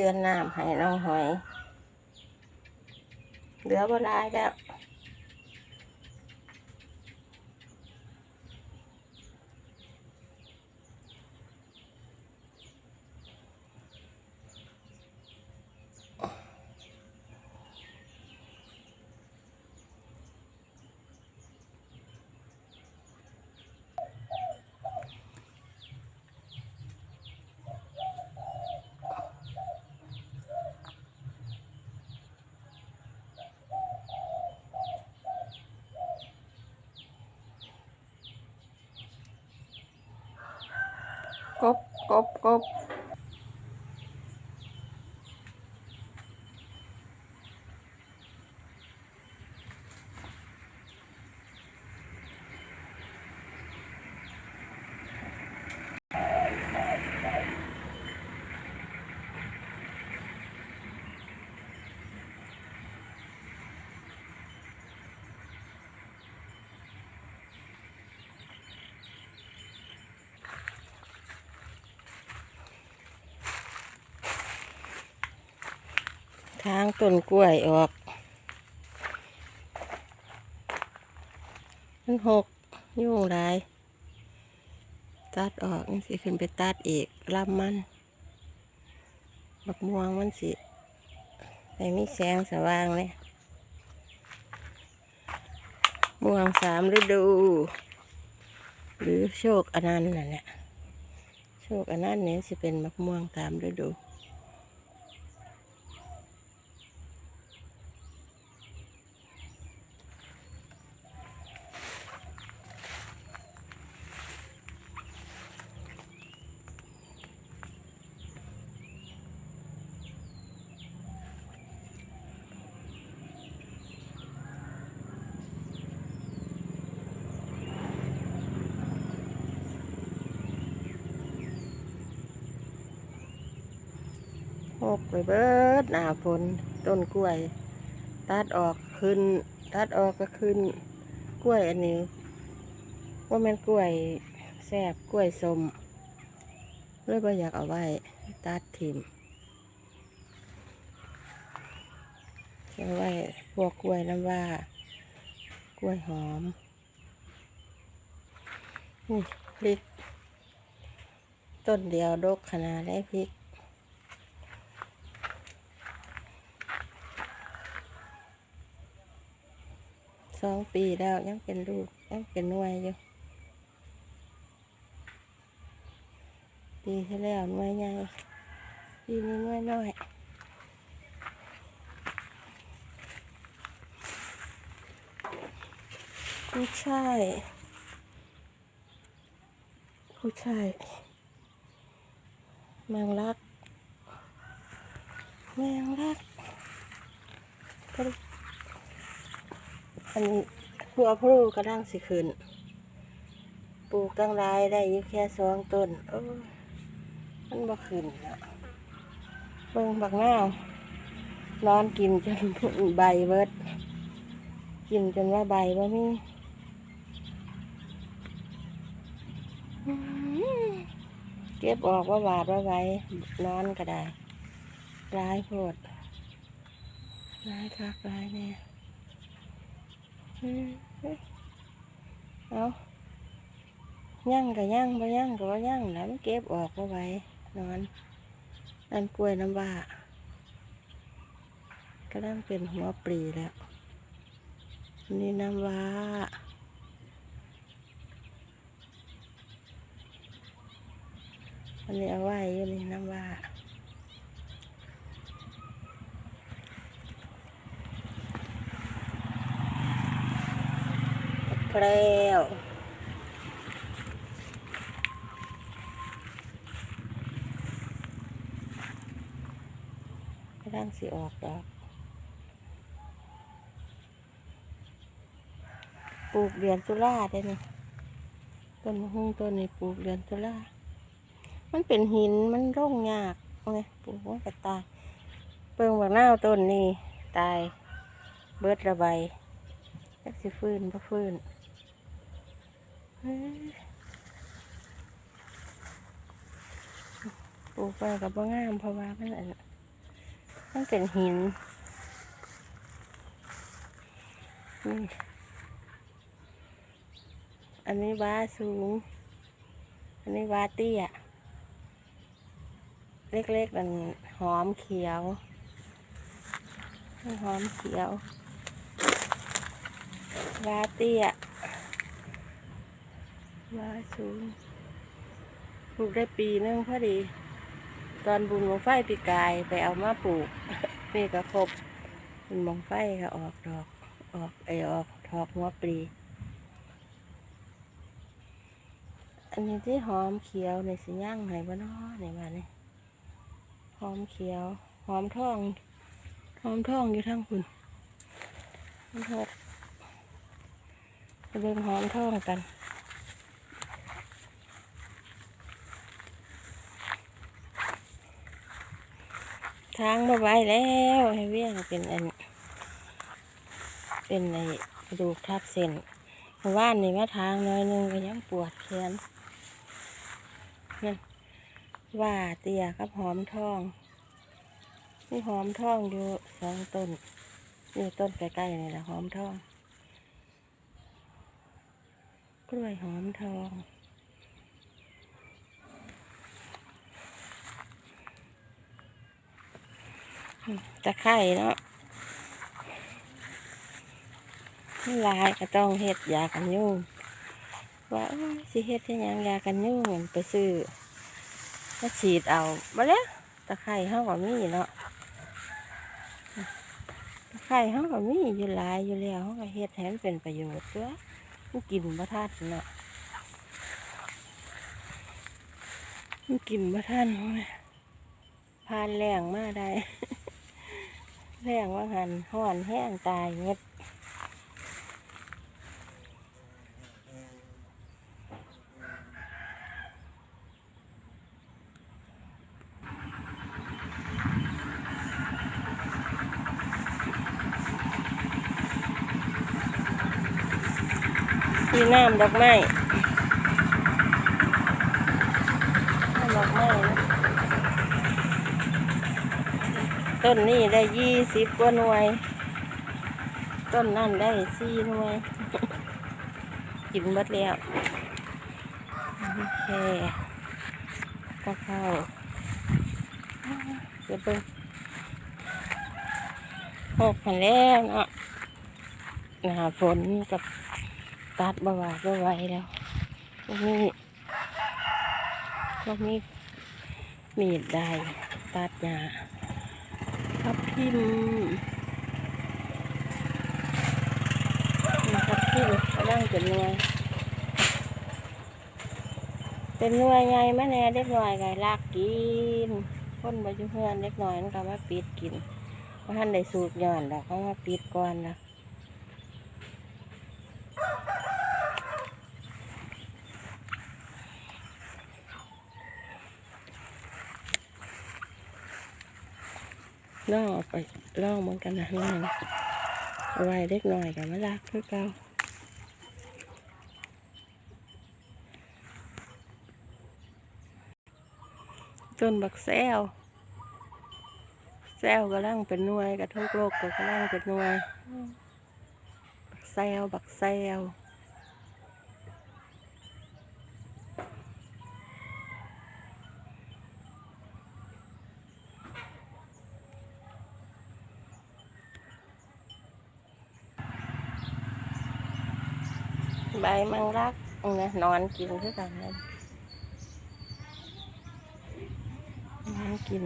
เรือนน้ำให้น้องหอย เหลือบ่หลายแล้ว กบกบ ทางต้นกล้วยออก มันหกยุ่งหลายตัดออกนี่สิขึ้นไปตัดอีกลำมันบักม่วงมันสิไม่มีแสงสว่างเลยม่วงสามฤดู หรือโชคอนันต์นั่นแหละโชคอนันต์เนี่ยสิเป็นมะม่วงตามฤดู กไปเบิดหนาฝนต้นกล้วย ตัดออกขึ้น ตัดออกก็ขึ้น กล้วยอันนี้ว่าแมันกล้วยแซบกล้วยสมเลยบ่อยากเอาไว้ ตัดถิ่มเอาไว้พวกกล้วยน้ำว่ากล้วยหอมนี่พริก ต้นเดียวดกขนาดได้พริก สองปีแล้วยังเป็นลูกยังเป็นหน่วยอยู่ปีที่แล้วหน่วยใหญ่ปีนี้หน่วยน้อยผู้ชายผู้ชายแมงลักแมงลัก อันนี้หัวพลูกระด้างสิขึ้น ปลูกตั้งรายได้อยู่แค่สองต้นโอ้มันบ่ขึ้นนะเบิ่งบักนาร้อนกินจนใบเบิด กินจนว่าใบบ่มีเก็บออกว่าบาดว่าไว้นอนก็ได้ร้ายโพดร้ายคักร้ายเนี่ย เอาย่างกับย่างบ่ย่างกับว่าย่างแล้วมันเก็บออกมาไว้นอนนั่นกล้วยน้ำว้าก็ลังเป็นหัวปลีแล้ว นี่น้ำว้าอันนี้เอาไว้อยู่นี่น้ำว้า แล้วกำลังสิออกดอกปลูกเดือนตุลาได้นี่ต้นมะฮุ่งต้นนี้ปลูกเดือนตุลามันเป็นหินมันร่องยากไงปลูกมันก็ตายเปิงบักนาวต้นนี้ตายเบิดระบายจักสิฟื้นบ่ฟื้น ปลูกไปกับบ่งามเพราะว่ามันอันมันเป็นหินนี่อันนี้ว้าสูง อันนี้ว้าเตี้ยเล็กๆมันหอมเขียวหอมเขียวว้าเตี้ย ว้าสูงปลูกได้ปีนึงพอดี ตอนบุญมองไฟปีกายไปเอามาปลูก นี่ก็ครบบุญมงไฟก็ออกดอก ออกไอออกทอกหัวปลีอันนี้ที่หอมเขียวในสิย่างไหนบ้านอในมาเนี่ยหอมเขียว หอมทอง หอมทองอยู่ทั้งคุณหอมทองไปเบิ่งหอมทองกัน ทางมาไว้แล้วให้เวียงเป็นอัน เป็นไอ้กระดูกทับเส้นเมื่อว่านนี่มาทางน้อยนึงก็ยังปวดแขนนั่นว่าเตียกับหอมทองนี่หอมทองอยู่สองต้นนี่ต้นใกล้ๆนี่แหละหอมทองกล้วยหอมทอง ตะไคร่เนาะลายก็ต้องเฮ็ดยากันยุงว่าเอ้ยสิเฮ็ดที่ยังยากันยุงมันไปซื้อมาฉีดเอามาแล้วตะไคร่เฮาก็มีเนาะตะไคร่เฮาก็มีอยู่ลายอยู่แล้วเฮาก็เฮ็ดให้มันเป็นประโยชน์เด้อมันกินบ่ทันเนาะมันกินบ่ทันเว้ยพานแรงมากได้ แรงว่าหันห่อนแห้งตายเงียบที่น้ำดอกไม้ดอกไม้นะ ต้นนี้ได้ยี่สิบกว่าหน่วย ต้นนั่นได้สี่หน่วย กินหมดแล้วโอเคก็เข้าเดี๋ยวเบิ่งหกพันแล้วเนาะหนาฝนกับตัดบาวาบไวแล้วพวกนี้พวกนี้มีดได้ตัดหญ้า ทับทิมนี่ทับทิมกำลังเป็นหน่วย เป็นหน่วยใหญ่มาแน่เด็กน้อยไงลากกินคนบอยู่เพื่อนเด็กน้อยมันก็มาปิดกินเพราะท่านได้สูบย้อนแล้วเขามาปิดก่อนนะ งเอาไปลองเหมือนกันนะนั่เอาไว้เด็กหน้อยกับมาลากคือเก่าต้นบักแซวแซวกำลังเป็นนวยกระทุกโลกก็กำลังเป็นนวยบักแซวบักแซว ใบมังรักนะนอนกินคือกันนั่นนอนกิน